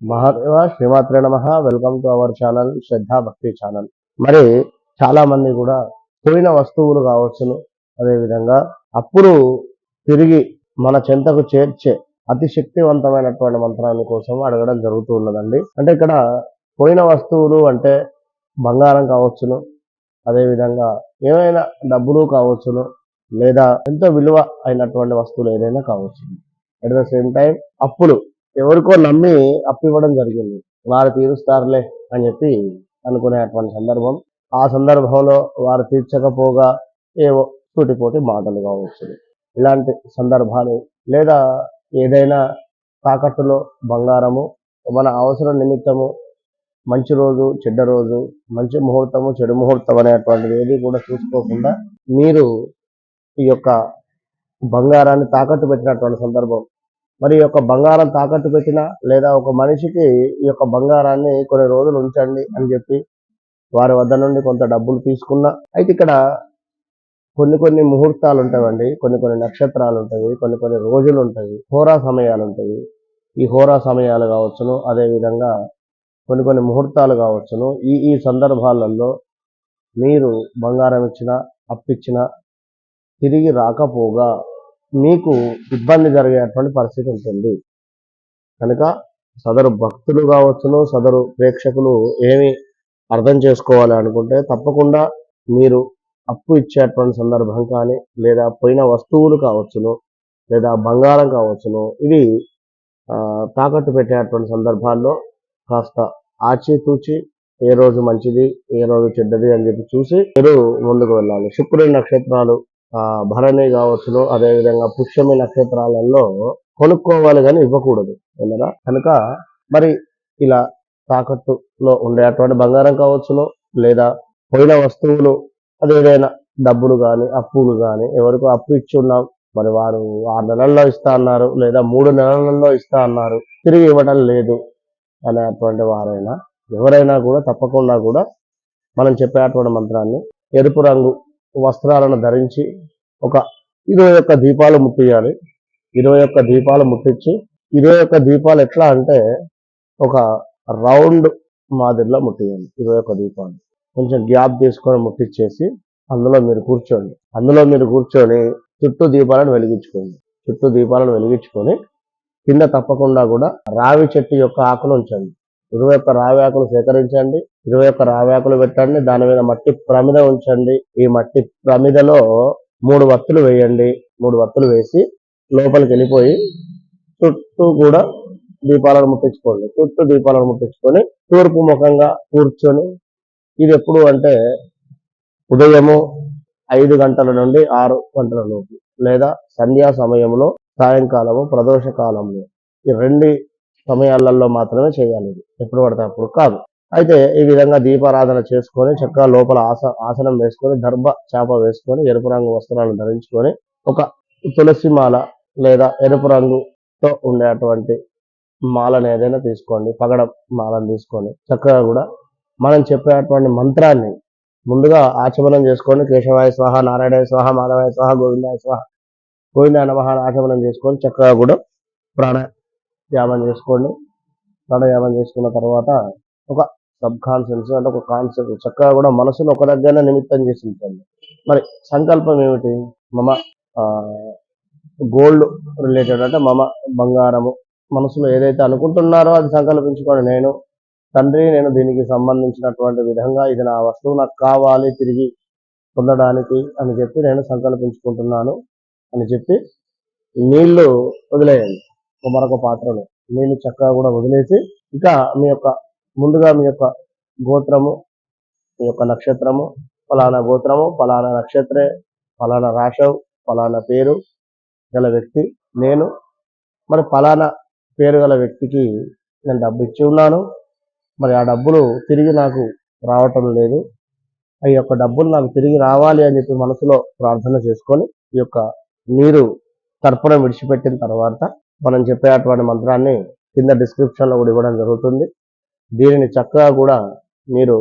మహాదేవ శ్రీమాత్రే నమ. Welcome to our channel Shraddha Bhakti channel మరి చాలా మంది కూడా పోయిన వస్తువులు కావచ్చును. అదేవిధంగా అప్పుడు తిరిగి మన చెంతకు చేర్చే అతి శక్తివంతమైనటువంటి మంత్రాన్ని కోసం అడగడం జరుగుతూ ఉన్నదండి. అంటే ఇక్కడ పోయిన వస్తువులు అంటే బంగారం కావచ్చును. అదేవిధంగా ఏమైనా డబ్బులు కావచ్చును. లేదా ఎంతో విలువ అయినటువంటి వస్తువులు ఏదైనా కావచ్చు అట్ ద సేమ్ టైం అప్పులు ఎవరికో నమ్మి అప్పు ఇవ్వడం జరిగింది. వారు తీరుస్తారులే అని చెప్పి అనుకునేటువంటి సందర్భం. ఆ సందర్భంలో వారు తీర్చకపోగా ఏవో సూటిపోటి మాటలు కావచ్చు. ఇలాంటి సందర్భాలు లేదా ఏదైనా తాకట్టులో బంగారము మన అవసరం నిమిత్తము మంచి రోజు చెడ్డ రోజు మంచి ముహూర్తము చెడు ముహూర్తం అనేటువంటిది ఏది కూడా చూసుకోకుండా మీరు ఈ యొక్క బంగారాన్ని తాకట్టు పెట్టినటువంటి సందర్భం మరి ఈ యొక్క బంగారం తాకట్టు పెట్టినా లేదా ఒక మనిషికి ఈ యొక్క బంగారాన్ని కొన్ని రోజులు ఉంచండి అని చెప్పి వారి వద్ద నుండి కొంత డబ్బులు తీసుకున్నా. అయితే ఇక్కడ కొన్ని కొన్ని ముహూర్తాలు ఉంటాయండి. కొన్ని కొన్ని నక్షత్రాలు ఉంటాయి. కొన్ని కొన్ని రోజులు ఉంటాయి. హోరా సమయాలు ఉంటాయి. ఈ హోరా సమయాలు కావచ్చును. అదేవిధంగా కొన్ని కొన్ని ముహూర్తాలు కావచ్చును. ఈ ఈ సందర్భాలలో మీరు బంగారం ఇచ్చిన అప్పిచ్చిన తిరిగి రాకపోగా మీకు ఇబ్బంది జరిగేటువంటి పరిస్థితి ఉంటుంది. కనుక సదరు భక్తులు కావచ్చును సదరు ప్రేక్షకులు ఏమి అర్థం చేసుకోవాలి అనుకుంటే తప్పకుండా మీరు అప్పు ఇచ్చేటువంటి సందర్భం కానీ లేదా పోయిన వస్తువులు కావచ్చును లేదా బంగారం కావచ్చును ఇవి తాకట్టు పెట్టేటువంటి సందర్భాల్లో కాస్త ఆచితూచి ఏ రోజు మంచిది ఏ రోజు చెడ్డది అని చెప్పి చూసి మీరు ముందుకు వెళ్ళాలి. శుక్రుడి నక్షత్రాలు భరణి కావచ్చును. అదేవిధంగా పుష్యమి నక్షత్రాలలో కొనుక్కోవాలి కానీ ఇవ్వకూడదు. విన్నరా కనుక మరి ఇలా తాకట్టులో ఉండే అటువంటి బంగారం కావచ్చును లేదా పోయిన వస్తువులు అదేదైనా డబ్బులు కానీ అప్పులు కానీ ఎవరికో అప్పు ఇచ్చి ఉన్నాం. మరి వారు ఆరు నెలల్లో ఇస్తా అన్నారు లేదా మూడు నెలలలో ఇస్తా అన్నారు. తిరిగి ఇవ్వడం లేదు అనేటువంటి వారైనా ఎవరైనా కూడా తప్పకుండా కూడా మనం చెప్పేటువంటి మంత్రాన్ని ఎరుపు రంగు వస్త్రాలను ధరించి ఒక ఇరవై ఒక్క దీపాలు ముట్టియాలి ఇరవై ఒక్క దీపాలు ముట్టించి ఇరవై ఒక్క దీపాలు ఎట్లా అంటే ఒక రౌండ్ మాదిరిలో ముట్టియాలి ఇరవై ఒక్క దీపాలు. కొంచెం గ్యాప్ తీసుకొని ముట్టించేసి అందులో మీరు కూర్చోండి. అందులో మీరు కూర్చొని చుట్టూ దీపాలను వెలిగించుకోండి. చుట్టూ దీపాలను వెలిగించుకొని కింద తప్పకుండా కూడా రావి చెట్టు యొక్క ఆకులు ఉంచండి. ఇరవై ఒక్క రావ్యాకులు ఆకులు సేకరించండి. ఇరవై ఒక్క రావి ఆకులు పెట్టండి. దాని మీద మట్టి ప్రమిద ఉంచండి. ఈ మట్టి ప్రమిదలో మూడు వత్తులు వేయండి. మూడు వత్తులు వేసి లోపలికి వెళ్ళిపోయి చుట్టూ కూడా దీపాలను ముట్టించుకోండి. చుట్టూ దీపాలను ముట్టించుకొని తూర్పు ముఖంగా కూర్చొని ఇది ఎప్పుడు అంటే ఉదయము ఐదు గంటల నుండి ఆరు గంటల లోపు లేదా సంధ్యా సమయంలో సాయంకాలము ప్రదోష కాలంలో ఈ రెండు సమయాలలో మాత్రమే చేయాలి. ఇది ఎప్పుడు పడితే అప్పుడు కాదు. అయితే ఈ విధంగా దీపారాధన చేసుకొని చక్కగా లోపల ఆస ఆసనం వేసుకొని దర్భ చేప వేసుకొని ఎరుపు రంగు వస్త్రాలను ధరించుకొని ఒక తులసి మాల లేదా ఎరుపు రంగుతో ఉండేటువంటి మాలను ఏదైనా తీసుకోండి. పగడం మాలను తీసుకొని చక్కగా కూడా మనం చెప్పేటువంటి మంత్రాన్ని ముందుగా ఆచమనం చేసుకోండి కేశవాయ స్వాహ నారాయణ స్వాహ మాధవాయ స్వాహ గోవిందాయ స్వాహ గోవిందాయ నమః ఆచమనం చేసుకొని చక్కగా కూడా ప్రాణాయామం చేసుకోండి. ప్రాణాయామం చేసుకున్న తర్వాత ఒక సబ్ కాన్షియన్స్ అంటే ఒక కాన్సెప్ట్ చక్కగా కూడా మనసును ఒక దగ్గర నిమిత్తం చేసి ఉంటుంది మరి సంకల్పం ఏమిటి? మమ గోల్డ్ రిలేటెడ్ అంటే మమ బంగారము. మనసులో ఏదైతే అనుకుంటున్నారో అది సంకల్పించుకోండి. నేను తండ్రి నేను దీనికి సంబంధించినటువంటి విధంగా ఇది నా వస్తువు నాకు కావాలి తిరిగి పొందడానికి అని చెప్పి నేను సంకల్పించుకుంటున్నాను అని చెప్పి నీళ్ళు వదిలేయండి. మరొక పాత్రలో. నేను చక్కగా కూడా వదిలేసి ఇక మీ యొక్క ముందుగా మీ యొక్క గోత్రము మీ యొక్క నక్షత్రము ఫలానా గోత్రము ఫలానా నక్షత్రే ఫలానా రాశవు ఫలానా పేరు గల వ్యక్తి నేను. మరి ఫలానా పేరు గల వ్యక్తికి నేను డబ్బు ఇచ్చి ఉన్నాను. మరి ఆ డబ్బులు తిరిగి నాకు రావటం లేదు. ఆ యొక్క డబ్బులు నాకు తిరిగి రావాలి అని చెప్పి మనసులో ప్రార్థన చేసుకొని ఈ యొక్క నీరు తర్పణం విడిచిపెట్టిన తర్వాత మనం చెప్పేటువంటి మంత్రాన్ని కింద డిస్క్రిప్షన్లో కూడా ఇవ్వడం జరుగుతుంది. దీనిని చక్కగా కూడా మీరు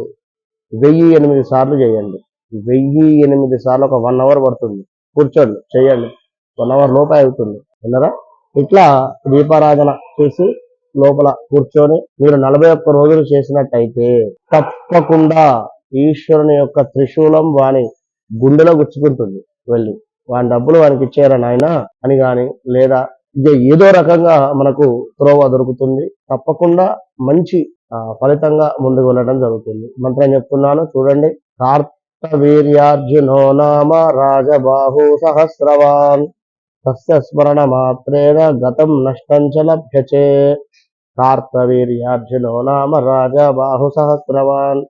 వెయ్యి ఎనిమిది సార్లు చేయండి. వెయ్యి ఎనిమిది సార్లు ఒక వన్ అవర్ పడుతుంది. కూర్చోండి చేయండి. వన్ అవర్ లోపే అవుతుంది. విన్నారా? ఇట్లా దీపారాధన చేసి లోపల కూర్చొని మీరు నలభై ఒక్క రోజులు చేసినట్టయితే తప్పకుండా ఈశ్వరుని యొక్క త్రిశూలం వాని గుండెలో గుచ్చుకుంటుంది. వెళ్ళి వాని డబ్బులు వానికి ఇచ్చారా నాయన? అని కానీ లేదా ఇక ఏదో రకంగా మనకు త్రోవ దొరుకుతుంది. తప్పకుండా మంచి ఫలితంగా ముందుకు వెళ్ళడం జరుగుతుంది. మంత్రం చెప్తున్నాను చూడండి. కార్తవీర్యార్జునో నామ రాజబాహు సహస్రవాన్. తస్య స్మరణ మాత్రేణ గతం నష్టం చ లభ్యచే. కార్తవీర్యార్జునో నామ రాజబాహు సహస్రవాన్.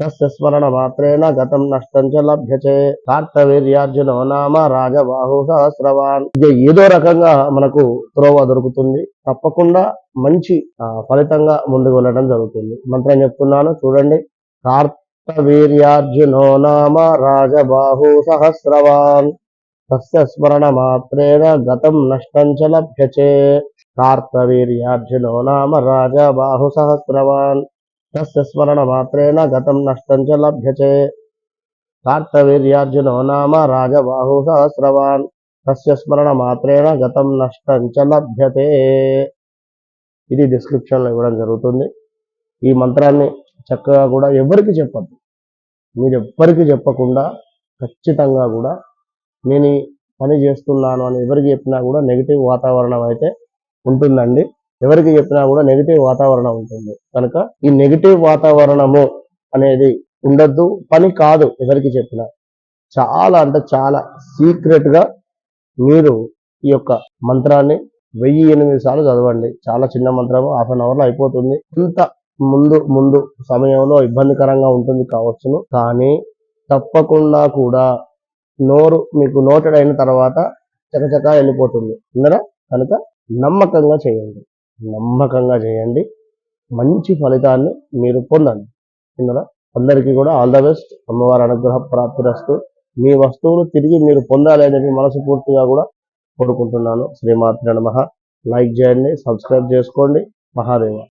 తస్య స్మరణ మాత్రేణ గతం నష్టం చ లభ్యచే కార్తవీర్యార్జునో నామ రాజబాహు సహస్రవాన్. ఇక ఏదో రకంగా మనకు త్రోవ దొరుకుతుంది. తప్పకుండా మంచి ఫలితంగా ముందుకు వెళ్ళడం జరుగుతుంది. మంత్రం చెప్తున్నాను చూడండి. కార్తవీర్యార్జునో నామ రాజబాహు సహస్రవాన్. తస్య స్మరణ మాత్రేణ గతం నష్టం చ లభ్యచే కార్తవీర్యార్జునో నామ రాజబాహు సహస్రవాన్. తస్య స్మరణ మాత్రేణ గతం నష్టం చ లభ్యచే కార్తవీర్యార్జునో నామ రాజబాహు సహస్రవాన్. తస్య స్మరణ మాత్రేణ గతం నష్టం చ లభ్యతే. ఇది డిస్క్రిప్షన్లో ఇవ్వడం జరుగుతుంది. ఈ మంత్రాన్ని చక్కగా కూడా ఎవరికి చెప్పద్దు. మీరు ఎవ్వరికి చెప్పకుండా ఖచ్చితంగా కూడా నేను పని చేస్తున్నాను అని ఎవరికి చెప్పినా కూడా నెగిటివ్ వాతావరణం అయితే ఉంటుందండి. ఎవరికి చెప్పినా కూడా నెగిటివ్ వాతావరణం ఉంటుంది. కనుక ఈ నెగిటివ్ వాతావరణము అనేది ఉండద్దు పని కాదు ఎవరికి చెప్పినా. చాలా అంటే చాలా సీక్రెట్గా మీరు ఈ యొక్క మంత్రాన్ని వెయ్యి ఎనిమిది సార్లు చదవండి. చాలా చిన్న మంత్రము హాఫ్ అన్ అవర్లో అయిపోతుంది. ఇంత ముందు ముందు సమయంలో ఇబ్బందికరంగా ఉంటుంది కావచ్చును. కానీ తప్పకుండా కూడా నోరు మీకు నోటెడ్ అయిన తర్వాత చకచకా వెళ్ళిపోతుంది. విన్నరా కనుక నమ్మకంగా చేయండి. నమ్మకంగా చేయండి. మంచి ఫలితాన్ని మీరు పొందండి. ఇందులో అందరికీ కూడా ఆల్ ద బెస్ట్ అమ్మవారి అనుగ్రహ ప్రాప్తిరస్తు మీ వస్తువులు తిరిగి మీరు పొందాలి అనేది మనస్ఫూర్తిగా కూడా కోరుకుంటున్నాను. శ్రీమాత్రి నమః. లైక్ చేయండి సబ్స్క్రైబ్ చేసుకోండి. మహాదేవ.